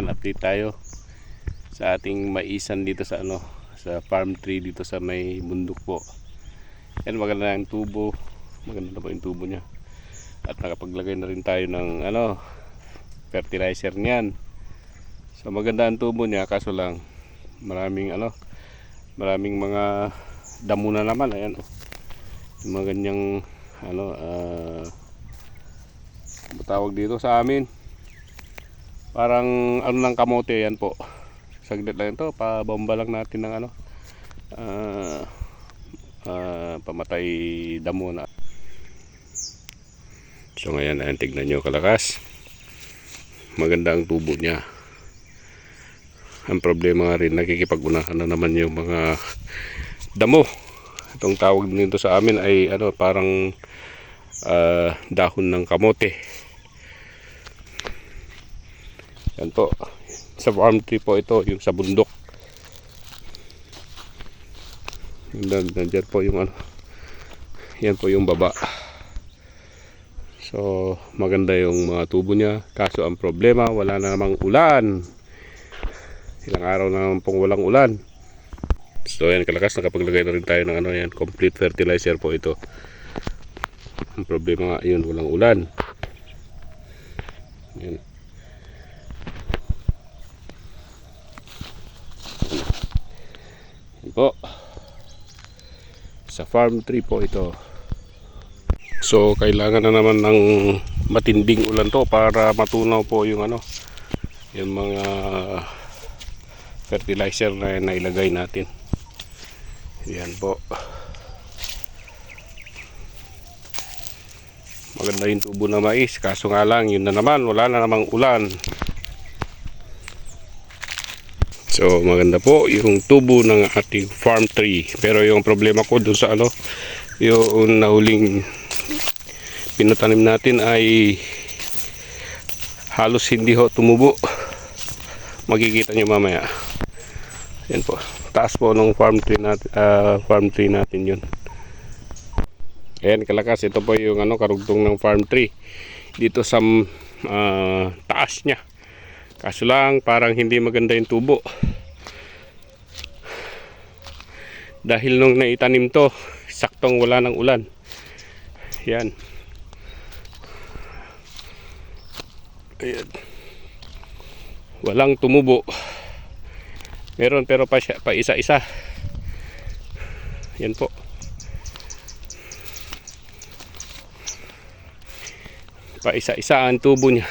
Ayan, update tayo sa ating maisan dito sa ano, sa farm tree dito sa may bundok po. Ayan, maganda na yung tubo. Maganda na po yung tubo niya. At nakapaglagay na rin tayo ng ano, fertilizer niyan. So maganda ang tubo niya kaso lang maraming ano, maraming mga damo na naman. Ayan, oh. Mga ganyang ano, ah, ano tawag dito sa amin parang ano ng kamote yan po. Saglit lang ito pabomba lang natin ng ano. Ah, ah, pamatay damo na. So ngayon ayan tignan nyo kalakas. Maganda ang tubo niya. Ang problema nga rin nakikipagunahan na naman yung mga damo. Itong tawag nito sa amin ay ano parang ah, dahon ng kamote yan po. Sa farm tree po ito, yung sa bundok. Yan, nandyan po yung ano. Yan po yung baba. So, maganda yung mga tubo niya. Kaso ang problema, wala na namang ulan. Ilang araw na naman pong walang ulan. So, yan kalakas. Nakapaglagay na rin tayo ng ano yan. Complete fertilizer po ito. Ang problema nga yun, walang ulan. Yan. Po. Sa farm tree po ito. So kailangan na naman ng matinding ulan to para matunaw po yung ano yung mga fertilizer na nailagay natin. Yan po. Maganda yung tubo na mais kaso nga lang yun na naman wala na namang ulan. So maganda po yung tubo ng ating farm tree. Pero yung problema ko dun sa ano, yung nahuling pinatanim natin ay halos hindi ho tumubo. Makikita nyo mamaya. Yan po. Taas po ng farm tree natin, ah, farm tree natin yun. Ayan kalakas, ito po yung ano, karugtong ng farm tree. Dito sa ah, taas niya. Kaso lang parang hindi maganda yung tubo. Dahil nung naitanim to, saktong wala ng ulan. Yan. Ayan. Walang tumubo. Meron pero pa, siya, pa isa-isa. Yan po. Pa isa-isa ang tubo niya.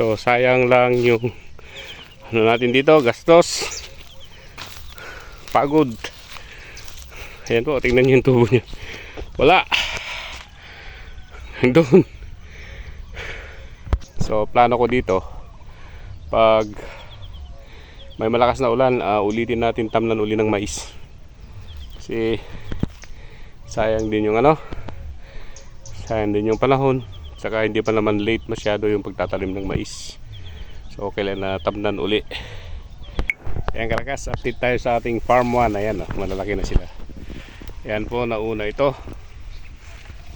So sayang lang yung ano natin dito, gastos. Pagod. Ayan po, tingnan niyo yung tubo niya. Wala. Doon. So plano ko dito pag may malakas na ulan, ah, ulitin natin tamnan uli ng mais. Kasi sayang din yung ano. Sayang din yung panahon. Saka hindi pa naman late masyado yung pagtatanim ng mais. So okay lang na tamnan uli. Ayan kalakas, update tayo sa ating farm 1. Ayan, oh, malalaki na sila. Ayan po, nauna ito.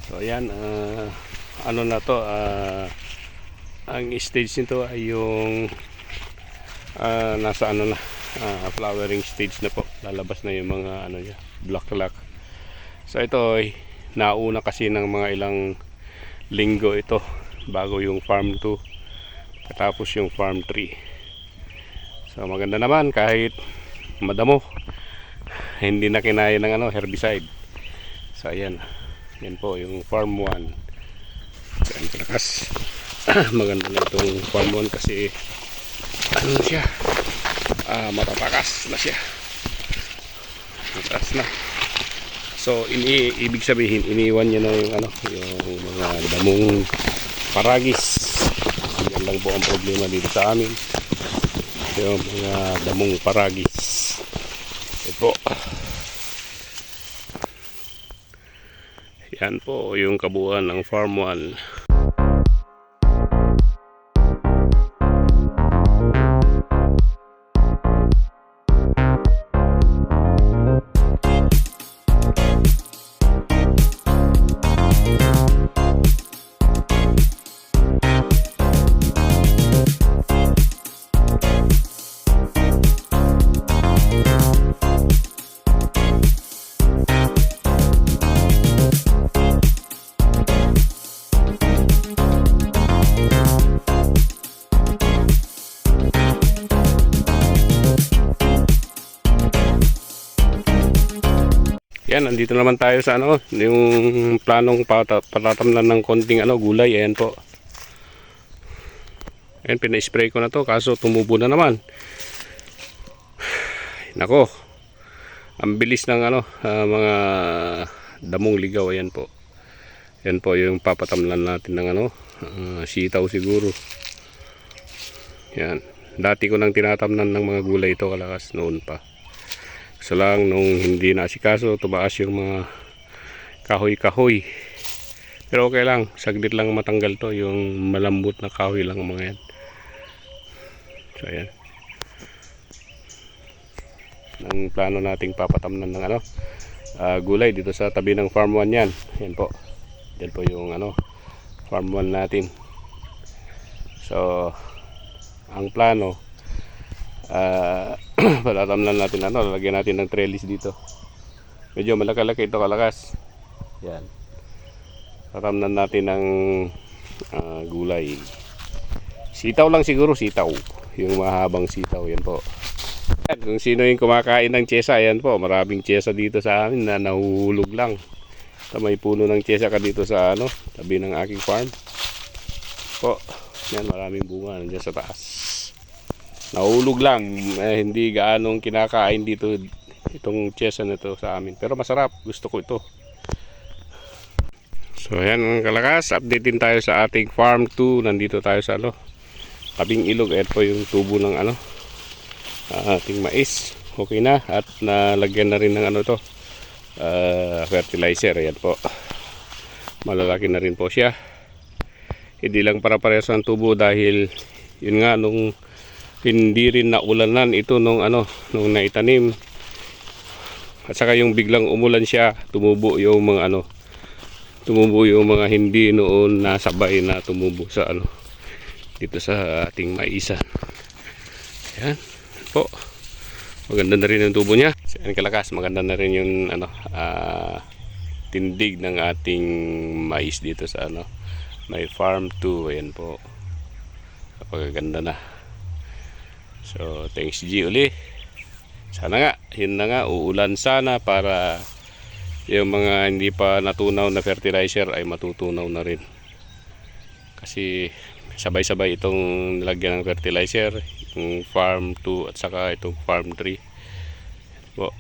So ayan, ah, ano na to, ah, ang stage nito ay yung ah, nasa ano na, ah, flowering stage na po. Lalabas na yung mga ano niya, bulaklak. So ito ay nauna kasi ng mga ilang linggo ito bago yung farm 2 katapos yung farm 3 so maganda naman kahit madamo hindi na kinaya ng ano herbicide. So ayan. Yan po yung farm 1 so ayan kalakas maganda na itong farm 1 kasi ano siya? Ah, matatakas na siya. Mataas na So, ini ibig sabihin, iniwan niya na yung ano, yung mga damong paragis. Yan lang po ang problema dito sa amin. Yung mga damong paragis. Ito. Yan po yung kabuuan ng Farm 1. Yan, nandito naman tayo sa ano, yung planong pata- patatamnan ng konting ano, gulay. Ayan po. Ayan, pina-spray ko na to kaso tumubo na naman. Nako. Ang bilis ng ano, ah, mga damong ligaw. Ayan po. Ayan po yung papatamnan natin ng ano, ah, sitaw siguro. Yan. Dati ko nang tinatamnan ng mga gulay ito kalakas noon pa. So lang nung hindi naasikaso, tumaas yung mga kahoy-kahoy. Pero okay lang, saglit lang matanggal to, yung malambot na kahoy lang ang mga yan. So ayan. Ang plano nating papatamnan ng ano, ah, gulay dito sa tabi ng farm 1 yan. Yan po. Yan po yung ano, farm 1 natin. So, ang plano, ah palatamnan natin ano, lalagyan natin ng trellis dito. Medyo malaki-laki ito kalakas. Yan. Tatamnan natin ng ah, gulay. Sitaw lang siguro, sitaw. Yung mahabang sitaw, yan po. Yan, kung sino yung kumakain ng tsesa, yan po. Maraming tsesa dito sa amin na nahuhulog lang. Ito, may puno ng tsesa ka dito sa ano, tabi ng aking farm. Po, yan maraming bunga nandiyan sa taas. Nahulog lang, eh, hindi gaanong kinakain dito itong tsesa na to sa amin. Pero masarap, gusto ko ito. So ayan mga kalakas, update din tayo sa ating farm 2. Nandito tayo sa ano, tabing ilog. Po yung tubo ng ano, ah, ating mais. Okay na at nalagyan na rin ng ano to, ah, fertilizer. Ayan po. Malalaki na rin po siya. Hindi lang para parehas ang tubo dahil yun nga nung hindi rin naulanan ito nung ano nung naitanim. At saka yung biglang umulan siya tumubo yung mga ano tumubo yung mga hindi noon nasabay na tumubo sa ano dito sa ating maisan yan po. Maganda na rin yung tubo niya. Yan kalakas maganda na rin yung ano ah, tindig ng ating mais dito sa ano may farm 2 ayan po. Napakaganda na so thanks G uli. Sana nga yun na nga uulan sana para yung mga hindi pa natunaw na fertilizer ay matutunaw na rin. Kasi sabay-sabay itong nilagyan ng fertilizer yung farm 2 at saka itong farm 3 po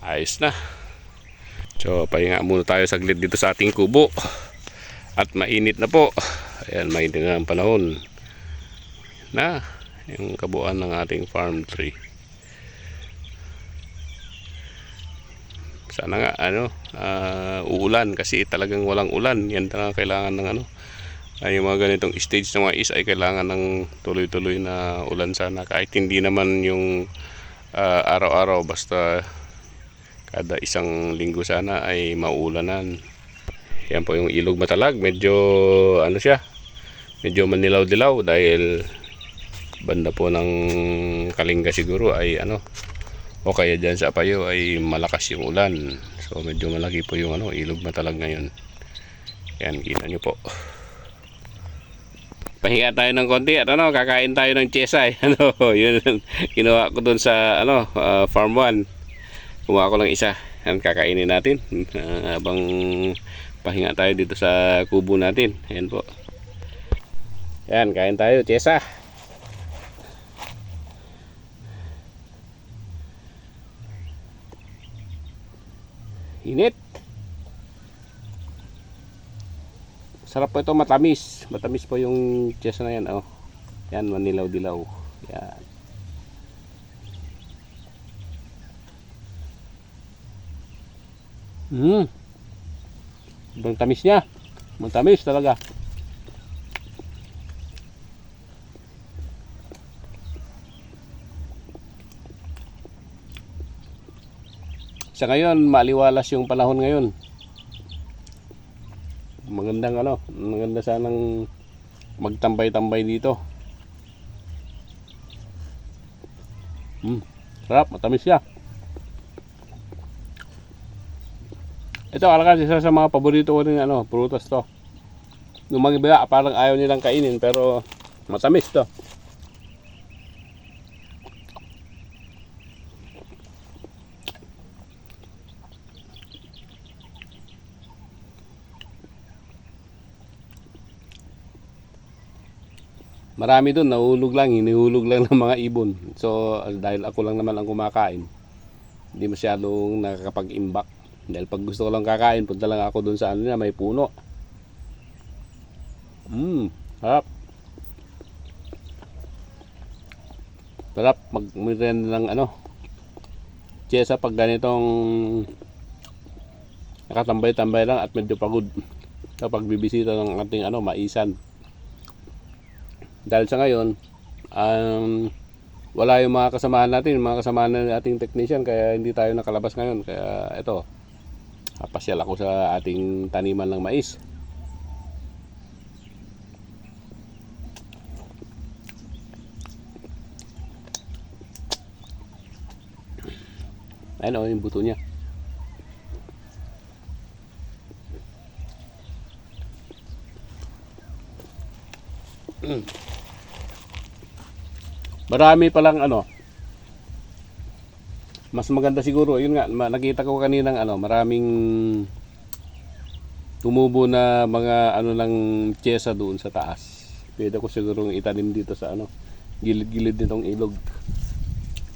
ayos na. So pahinga muna tayo saglit dito sa ating kubo. At mainit na po. Ayan mainit na ang panahon. Na yung kabuuan ng ating farm 3 sana nga ano ah, uulan. Kasi talagang walang ulan. Yan talaga kailangan ng ano. Ay mga ganitong stage ng mga is ay kailangan ng tuloy-tuloy na ulan sana. Kahit hindi naman yung ah, araw-araw basta kada isang linggo sana ay maulanan yan po yung ilog matalag. Medyo ano siya? Medyo manilaw-dilaw dahil banda po ng Kalinga siguro ay ano o kaya dyan sa Apayo ay malakas yung ulan. So medyo malaki po yung ano ilog matalag ngayon. Yan kita nyo po. Pahinga tayo ng konti at ano kakain tayo ng chesay ano yun ginawa ko dun sa ano ah, farm 1 kumuha ko lang isa. Yan kakainin natin. Ah, habang pahinga tayo dito sa kubo natin. Yan po. Yan kain tayo chesa Init. Sarap po ito matamis. Matamis po yung chesa na yan. Oh. Yan, manilaw-dilaw. Yan. Hmm. Sobrang tamis niya. Matamis talaga. Sa ngayon, maliwalas yung panahon ngayon. Magandang ano, maganda sanang magtambay-tambay dito. Hmm, sarap, matamis siya. Ito, alakas isa sa mga paborito ko rin ano, prutas to. Yung mga parang ayaw nilang kainin pero matamis to. Marami doon nahulog lang, hinihulog lang ng mga ibon. So dahil ako lang naman ang kumakain, hindi masyadong nakakapag-imbak. Dahil pag gusto ko lang kakain, punta lang ako doon sa ano na may puno. Mmm, harap. Sarap mag ng ano. Chesa pag ganitong nakatambay-tambay lang at medyo pagod kapag bibisita ng ating ano maisan. Dahil sa ngayon, um, wala yung mga kasamahan natin, mga kasamahan ng ating technician kaya hindi tayo nakalabas ngayon. Kaya ito, pasyal ako sa ating taniman ng mais. Ayun o, yung buto niya. Mm. Marami palang ano. Mas maganda siguro, yun nga, nakita ko kaninang ano, maraming tumubo na mga ano lang pyesa doon sa taas. Pwede ko siguro itanim dito sa ano, gilid-gilid nitong ilog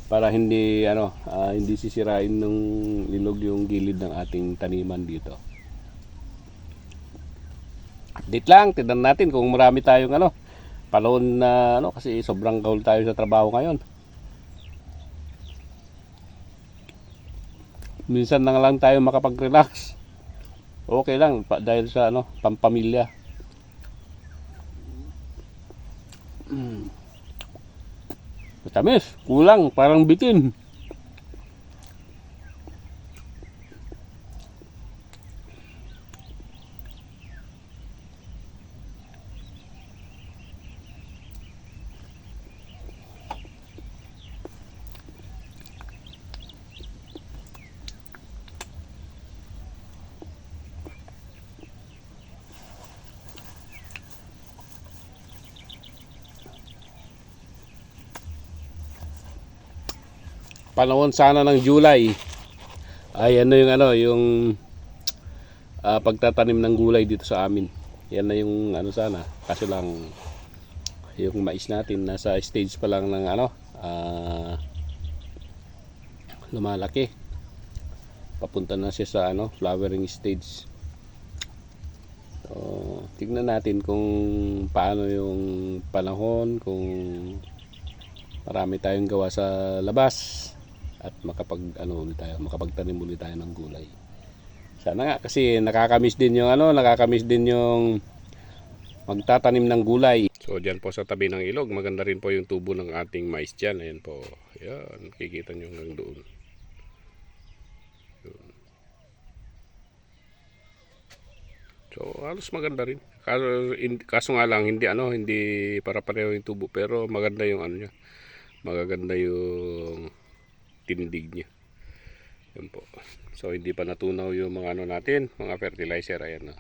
para hindi ano ah, hindi sisirain ng ilog yung gilid ng ating taniman dito. Update lang, tignan natin kung marami tayong ano palon na ano kasi sobrang gaul tayo sa trabaho ngayon. Minsan na lang tayo makapag-relax. Okay lang pa, dahil sa ano, pampamilya. Mm. Matamis, kulang, parang bitin. Panahon sana ng July. Ay ano yung ano yung ah, pagtatanim ng gulay dito sa amin. Yan na yung ano sana kasi lang yung mais natin nasa stage pa lang ng ano ah, lumalaki. Papunta na siya sa ano flowering stage. So tignan natin kung paano yung panahon kung marami tayong gawa sa labas at makapag ano ulit tayo, makapagtanim ulit tayo ng gulay. Sana nga kasi nakakamiss din yung ano, nakakamiss din yung magtatanim ng gulay. So diyan po sa tabi ng ilog, maganda rin po yung tubo ng ating mais diyan. Ayan po. Ayan, kikita nyo hanggang doon. So halos maganda rin. Kaso, in- kaso nga lang hindi ano, hindi para pareho yung tubo pero maganda yung ano niya. Magaganda yung tindig niya. Yan po. So hindi pa natunaw yung mga ano natin, mga fertilizer ayan na.